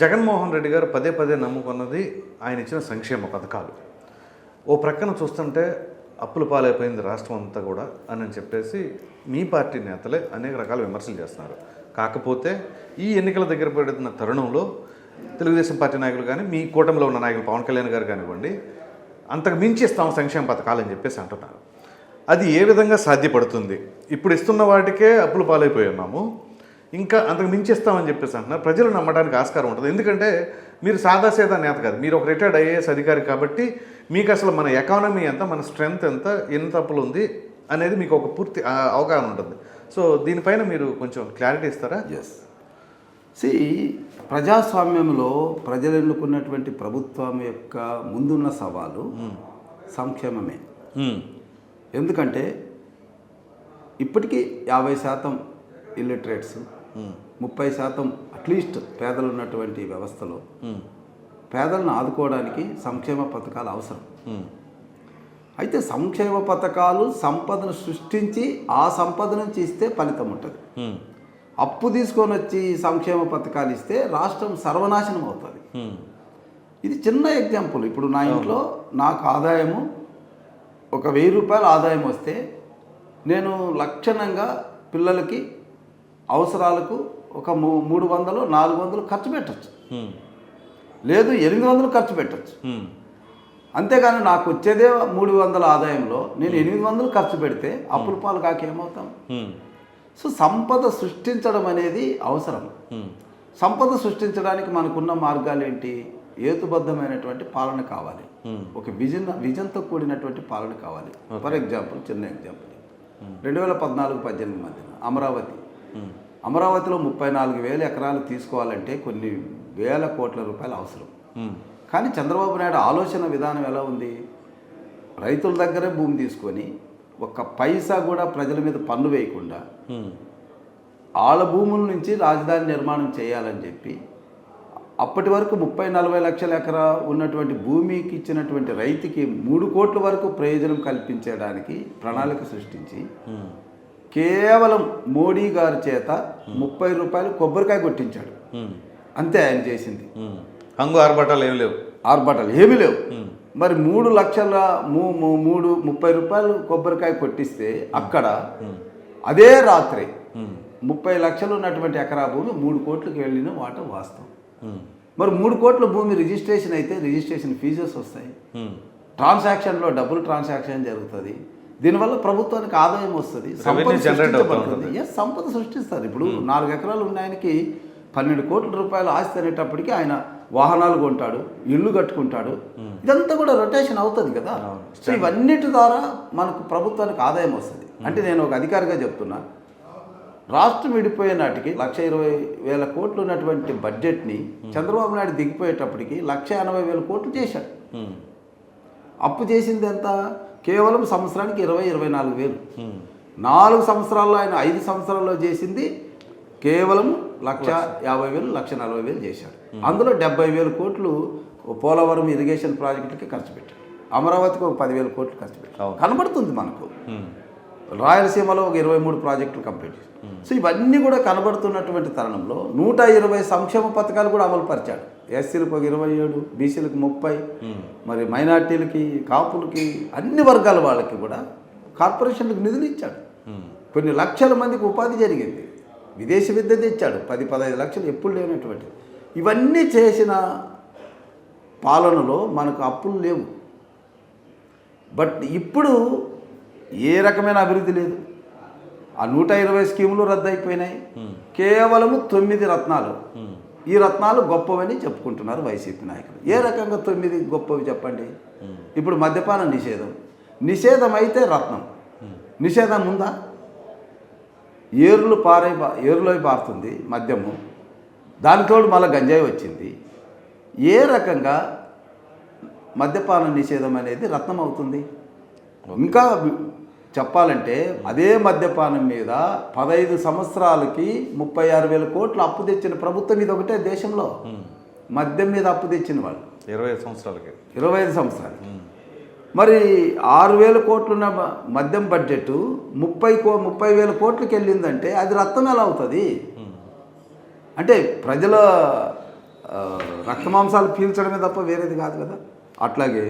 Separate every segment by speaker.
Speaker 1: జగన్మోహన్ రెడ్డి గారు పదే పదే నమ్ముకున్నది ఆయన ఇచ్చిన సంక్షేమ పథకాలు. ఓ ప్రక్కన చూస్తుంటే అప్పులు పాలైపోయింది రాష్ట్రం అంతా కూడా అని చెప్పేసి మీ పార్టీ నేతలే అనేక రకాల విమర్శలు చేస్తున్నారు. కాకపోతే ఈ ఎన్నికల దగ్గర పడుతున్న తరుణంలో తెలుగుదేశం పార్టీ నాయకులు కానీ మీ కూటమిలో ఉన్న నాయకులు పవన్ కళ్యాణ్ గారు కానివ్వండి అంతకు మించి ఇస్తాం సంక్షేమ పథకాలు అని చెప్పేసి అంటున్నారు. అది ఏ విధంగా సాధ్యపడుతుంది? ఇప్పుడు ఇస్తున్న వాటికే అప్పులు పాలైపోయి ఉన్నాము. ఇంకా అంతకు మించి ఇస్తామని చెప్పేసి అంటున్నారు. ప్రజలు నమ్మడానికి ఆస్కారం ఉంటుంది. ఎందుకంటే మీరు సాదాసీదా నేత కాదు. మీరు ఒక రిటైర్డ్ ఐఏఎస్ అధికారి కాబట్టి మీకు అసలు మన ఎకానమీ ఎంత మన స్ట్రెంగ్త్ ఎంత ఎన్ని తప్పులు ఉంది అనేది మీకు ఒక పూర్తి అవగాహన ఉంటుంది. సో దీనిపైన మీరు కొంచెం క్లారిటీ ఇస్తారా?
Speaker 2: ఎస్ సి ప్రజాస్వామ్యంలో ప్రజలు ఎన్నుకున్నటువంటి ప్రభుత్వం యొక్క ముందున్న సవాలు సంక్షేమమే.
Speaker 1: మ్మ్.
Speaker 2: ఎందుకంటే ఇప్పటికీ యాభై శాతం ఇల్లిటరేట్స్ ముప్పై శాతం అట్లీస్ట్ పేదలు ఉన్నటువంటి వ్యవస్థలో. పేదలను ఆదుకోవడానికి సంక్షేమ పథకాలు అవసరం. అయితే సంక్షేమ పథకాలు సంపదను సృష్టించి ఆ సంపద నుంచి ఇస్తే ఫలితం ఉంటుంది. అప్పు తీసుకొని వచ్చి సంక్షేమ పథకాలు ఇస్తే రాష్ట్రం సర్వనాశనం అవుతుంది. ఇది చిన్న ఎగ్జాంపుల్ ఇప్పుడు నా ఇంట్లో నాకు ఆదాయము ఒక వెయ్యి రూపాయల ఆదాయం వస్తే నేను లక్షణంగా పిల్లలకి అవసరాలకు ఒక మూ మూడు వందలు నాలుగు వందలు ఖర్చు పెట్టచ్చు. లేదు ఎనిమిది వందలు ఖర్చు పెట్టచ్చు. అంతేగాని నాకు వచ్చేదే మూడు వందల ఆదాయంలో నేను ఎనిమిది వందలు ఖర్చు పెడితే అప్పుల పాలు కాక ఏమవుతాం
Speaker 1: మ్మ్.
Speaker 2: సో సంపద సృష్టించడం అనేది అవసరం. సంపద సృష్టించడానికి మనకున్న మార్గాలు ఏంటి ఏతుబద్ధమైనటువంటి పాలన కావాలి. ఒక విజన్ విజన్తో కూడినటువంటి పాలన కావాలి ఫర్ ఎగ్జాంపుల్ చిన్న ఎగ్జాంపుల్ రెండు వేల పద్నాలుగు పద్దెనిమిది మధ్యన అమరావతి. అమరావతిలో ముప్పై నాలుగు వేల ఎకరాలు తీసుకోవాలంటే కొన్ని వేల కోట్ల రూపాయలు అవసరం. కానీ చంద్రబాబు నాయుడు ఆలోచన విధానం ఎలా ఉంది రైతుల దగ్గరే భూమి తీసుకొని ఒక్క పైసా కూడా ప్రజల మీద పన్ను వేయకుండా. వాళ్ళ భూముల నుంచి రాజధాని నిర్మాణం చేయాలని చెప్పి అప్పటి వరకు ముప్పై నలభై లక్షల ఎకరా ఉన్నటువంటి భూమికి ఇచ్చినటువంటి రైతుకి మూడు కోట్ల వరకు ప్రయోజనం కల్పించడానికి ప్రణాళిక సృష్టించి. కేవలం మోడీ గారి చేత ముప్పై రూపాయలు కొబ్బరికాయ కొట్టించాడు
Speaker 1: మ్మ్.
Speaker 2: అంతే ఆయన చేసింది.
Speaker 1: హంగు ఆర్భటాలు ఏమి లేవు
Speaker 2: ఆర్భాటాలు ఏమీ లేవు. మరి మూడు లక్షల మూడు ముప్పై రూపాయలు కొబ్బరికాయ కొట్టిస్తే అక్కడ అదే రాత్రి. ముప్పై లక్షలు ఉన్నటువంటి ఎకరా భూమి మూడు కోట్లకు వెళ్ళిన వాట వాస్తవం. మరి మూడు కోట్ల భూమి రిజిస్ట్రేషన్ అయితే రిజిస్ట్రేషన్ ఫీజెస్ వస్తాయి. ట్రాన్సాక్షన్లో డబుల్ ట్రాన్సాక్షన్ జరుగుతుంది దీనివల్ల ప్రభుత్వానికి ఆదాయం వస్తుంది సంపద సృష్టించబడుతుంది. ఎస్ సంపద సృష్టిస్తారు ఇప్పుడు నాలుగు ఎకరాలు ఉన్న ఆయనకి పన్నెండు కోట్ల రూపాయలు ఆస్తి అనేటప్పటికీ ఆయన వాహనాలు కొంటాడు ఇల్లు కట్టుకుంటాడు. ఇదంతా కూడా రొటేషన్ అవుతుంది కదా. సో ఇవన్నిటి ద్వారా మనకు ప్రభుత్వానికి ఆదాయం వస్తుంది. అంటే నేను ఒక అధికారిగా చెప్తున్నా. రాష్ట్రం విడిపోయే నాటికి లక్ష ఇరవై వేల కోట్లు ఉన్నటువంటి బడ్జెట్ని చంద్రబాబు నాయుడు దిగిపోయేటప్పటికి లక్ష ఎనభై వేల కోట్లు చేశాడు. అప్పు చేసింది ఎంత? కేవలం సంవత్సరానికి ఇరవై ఇరవై నాలుగు వేలు. నాలుగు సంవత్సరాల్లో ఆయన ఐదు సంవత్సరాల్లో చేసింది కేవలం లక్ష యాభై వేలు లక్ష నలభై వేలు చేశాడు అందులో డెబ్బై వేల కోట్లు పోలవరం ఇరిగేషన్ ప్రాజెక్టులకి ఖర్చు పెట్టాడు అమరావతికి ఒక పదివేల కోట్లు ఖర్చు
Speaker 1: అవును.
Speaker 2: కనబడుతుంది మనకు. రాయలసీమలో ఒక ఇరవై మూడు ప్రాజెక్టులు కంప్లీట్ చేశాడు సో ఇవన్నీ కూడా కనబడుతున్నటువంటి తరుణంలో నూట ఇరవై సంక్షేమ పథకాలు కూడా అమలు పరిచాడు. ఎస్సీలకు ఒక ఇరవై ఏడు బీసీలకు ముప్పై మరి మైనార్టీలకి కాపులకి అన్ని వర్గాల వాళ్ళకి కూడా కార్పొరేషన్లకు నిధులు ఇచ్చాడు.
Speaker 1: మ్మ్.
Speaker 2: కొన్ని లక్షల మందికి ఉపాధి జరిగింది. విదేశీ విద్య తెచ్చాడు పది పదహైదు లక్షలు ఎప్పుడు లేనటువంటి. ఇవన్నీ చేసిన పాలనలో మనకు అప్పులు లేవు. బట్ ఇప్పుడు ఏ రకమైన అభివృద్ధి లేదు. ఆ నూట ఇరవై స్కీములు రద్దయిపోయినాయి. కేవలము తొమ్మిది రత్నాలు. ఈ రత్నాలు గొప్పవని చెప్పుకుంటున్నారు వైసీపీ నాయకులు. ఏ రకంగా తొమ్మిది గొప్పవి చెప్పండి? ఇప్పుడు మద్యపాన నిషేధం. నిషేధం అయితే రత్నం. నిషేధం ఉందా? ఏరులు పారై ఏరులో పారుతుంది మద్యము. దానితోడు మళ్ళీ గంజాయి వచ్చింది. ఏ రకంగా మద్యపాన నిషేధం అనేది రత్నం అవుతుంది? ఇంకా చెప్పాలంటే అదే మద్యపానం మీద పదహైదు సంవత్సరాలకి ముప్పై ఆరు వేల కోట్లు అప్పు తెచ్చిన ప్రభుత్వం ఇది ఒకటే దేశంలో. మద్యం మీద అప్పు తెచ్చిన వాళ్ళు.
Speaker 1: ఇరవై ఐదు సంవత్సరాలకి.
Speaker 2: ఇరవై ఐదు సంవత్సరాలు. మరి ఆరు వేల కోట్లున్న మద్యం బడ్జెట్ ముప్పై కో ముప్పై వేల కోట్లకి వెళ్ళిందంటే అది రత్నం ఎలా అవుతుంది? అంటే ప్రజల ఆ, రక్త మాంసాలు పీల్చడమే తప్ప వేరేది కాదు కదా. అట్లాగే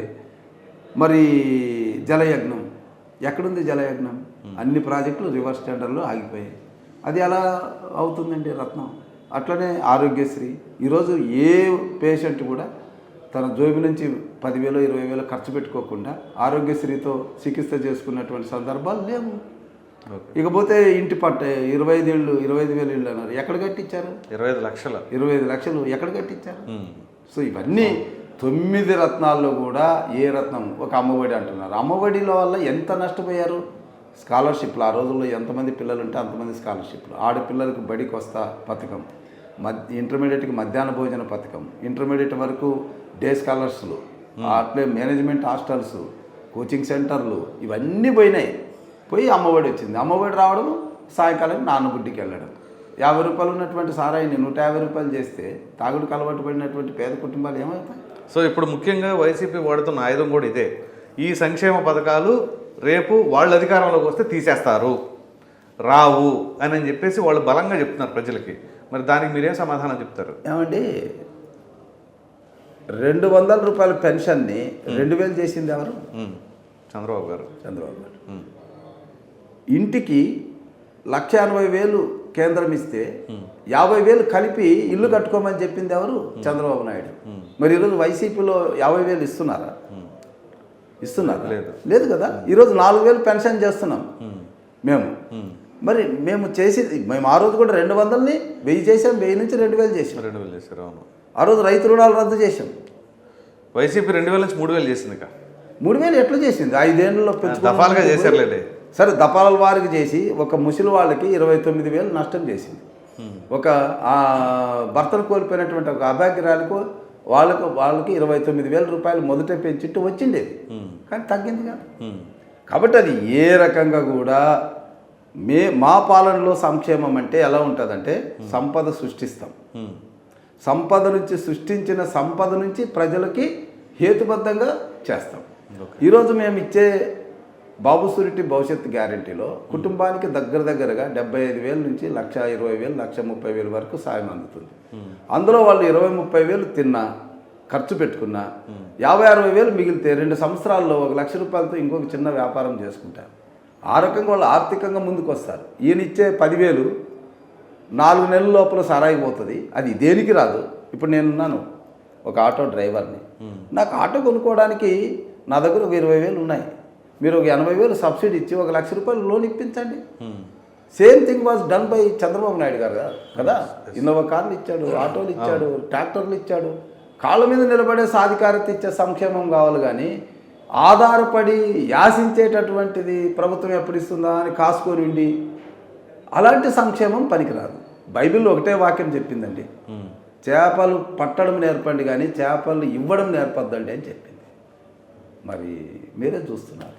Speaker 2: మరి జలయజ్ఞం. ఎక్కడుంది జలయజ్ఞం? అన్ని ప్రాజెక్టులు రివర్స్ టెండర్లో ఆగిపోయాయి. అది ఎలా అవుతుందండి రత్నం? అట్లనే ఆరోగ్యశ్రీ. ఈరోజు ఏ పేషెంట్ కూడా తన జోబి నుంచి పదివేలు ఇరవై వేలు ఖర్చు పెట్టుకోకుండా ఆరోగ్యశ్రీతో చికిత్స చేసుకున్నటువంటి సందర్భాలు లేవు. ఇకపోతే ఇంటి పట్ట ఇరవై ఐదు ఏళ్ళు ఇరవై ఐదు వేలు ఇళ్ళు అన్నారు. ఎక్కడ కట్టించారు?
Speaker 1: ఇరవై ఐదు లక్షల.
Speaker 2: ఇరవై ఐదు లక్షలు ఎక్కడ కట్టించారు. సో ఇవన్నీ తొమ్మిది రత్నాల్లో కూడా ఏ రత్నం ఒక అమ్మఒడి అంటున్నారు. అమ్మఒడిలో వల్ల ఎంత నష్టపోయారు? స్కాలర్షిప్లు ఆ రోజుల్లో ఎంతమంది పిల్లలు ఉంటే అంతమంది స్కాలర్షిప్లు. ఆడపిల్లలకు బడికి వస్తా పథకం మధ్య ఇంటర్మీడియట్కి మధ్యాహ్న భోజన పథకం ఇంటర్మీడియట్ వరకు డే స్కాలర్స్లు అట్లే మేనేజ్మెంట్ హాస్టల్స్ కోచింగ్ సెంటర్లు ఇవన్నీ పోయినాయి. పోయి అమ్మఒడి వచ్చింది. అమ్మఒడి రావడం సాయంకాలం నాన్నబుడ్డికి వెళ్ళడం. యాభై రూపాయలు ఉన్నటువంటి సారాయిని నూట యాభై రూపాయలు చేస్తే తాగుడుకు అలవాటు పడినటువంటి పేద కుటుంబాలు ఏమవుతాయి?
Speaker 1: సో ఇప్పుడు ముఖ్యంగా వైసీపీ వాడుతున్న ఆయుధం కూడా ఇదే. ఈ సంక్షేమ పథకాలు రేపు వాళ్ళు అధికారంలోకి వస్తే తీసేస్తారు. రావు అని అని చెప్పేసి వాళ్ళు బలంగా చెప్తున్నారు ప్రజలకి. మరి దానికి మీరేం సమాధానం చెప్తారు?
Speaker 2: ఏమండి రెండు వందల రూపాయల పెన్షన్ని రెండు వేలు చేసింది ఎవరు.
Speaker 1: చంద్రబాబు గారు.
Speaker 2: చంద్రబాబు గారు. ఇంటికి లక్ష ఎనభై వేలు కేంద్రం ఇస్తే యాభై వేలు కలిపి ఇల్లు కట్టుకోమని చెప్పింది ఎవరు? చంద్రబాబు నాయుడు. మరి ఈరోజు వైసీపీలో యాభై వేలు ఇస్తున్నారా. ఇస్తున్నారా?
Speaker 1: లేదు.
Speaker 2: లేదు కదా? ఈరోజు నాలుగు వేలు పెన్షన్ చేస్తున్నాం. మేము. మరి మేము చేసేది మేము ఆ రోజు కూడా రెండు వందలని వెయ్యి చేసాం వెయ్యి నుంచి రెండు వేలు చేసాం
Speaker 1: రెండు వేలు చేశారు అవును.
Speaker 2: ఆ రోజు రైతు రుణాలు రద్దు చేసాం
Speaker 1: వైసీపీ రెండు వేల నుంచి మూడు వేలు చేసింది
Speaker 2: మూడు వేలు ఎట్లా చేసింది? ఐదేళ్ళలో
Speaker 1: దఫాలుగా చేశారులేండి.
Speaker 2: సరే దఫాల వారికి చేసి ఒక ముసలి వాళ్ళకి ఇరవై తొమ్మిది వేలు నష్టం చేసింది. ఒక ఆ, భర్తను కోల్పోయినటువంటి ఒక అభాగ్యరాలకు వాళ్ళకు వాళ్ళకి ఇరవై తొమ్మిది వేల రూపాయలు మొదట పెంచిట్టు వచ్చిండేది. కానీ తగ్గింది కదా. కాబట్టి అది ఏ రకంగా కూడా మే మా పాలనలో సంక్షేమం అంటే ఎలా ఉంటుందంటే సంపద సృష్టిస్తాం. సంపద నుంచి సృష్టించిన సంపద నుంచి ప్రజలకి హేతుబద్ధంగా చేస్తాం. ఈరోజు మేము ఇచ్చే బాబు సూరిటీ భవిష్యత్ గ్యారంటీలో కుటుంబానికి దగ్గర దగ్గరగా డెబ్బై ఐదు వేల నుంచి లక్ష ఇరవై వేలు లక్ష ముప్పై వేలు వరకు సాయం అందుతుంది. అందులో వాళ్ళు ఇరవై ముప్పై వేలు తిన్నా ఖర్చు పెట్టుకున్నా యాభై అరవై వేలు మిగిలితే రెండు సంవత్సరాల్లో ఒక లక్ష రూపాయలతో ఇంకొక చిన్న వ్యాపారం చేసుకుంటారు. ఆ రకంగా వాళ్ళు ఆర్థికంగా ముందుకు వస్తారు. ఈయన ఇచ్చే పదివేలు నాలుగు నెలల లోపల సరాయి పోతుంది. అది దేనికి రాదు. ఇప్పుడు నేనున్నాను ఒక ఆటో డ్రైవర్ని. నాకు ఆటో కొనుక్కోవడానికి నా దగ్గర ఒక ఇరవై వేలు ఉన్నాయి. మీరు ఒక ఎనభై వేలు సబ్సిడీ ఇచ్చి ఒక లక్ష రూపాయలు లోన్ ఇప్పించండి. Same thing was done by Chandrababu Naidu garu కదా? కదా? ఇన్నోవా కార్లు ఇచ్చాడు ఆటోలు ఇచ్చాడు ట్రాక్టర్లు ఇచ్చాడు. కాళ్ళ మీద నిలబడే సాధికారత ఇచ్చే సంక్షేమం కావాలి కానీ ఆధారపడి యాసించేటటువంటిది ప్రభుత్వం ఎప్పుడు ఇస్తుందా అని కాసుకొని ఉండి అలాంటి సంక్షేమం పనికిరాదు. బైబిల్లో ఒకటే వాక్యం చెప్పిందండి.
Speaker 1: ఉమ్.
Speaker 2: చేపలు పట్టడం నేర్పండి కానీ చేపలు ఇవ్వడం నేర్పద్దండి అని చెప్పింది. మరి మీరే చూస్తున్నారు.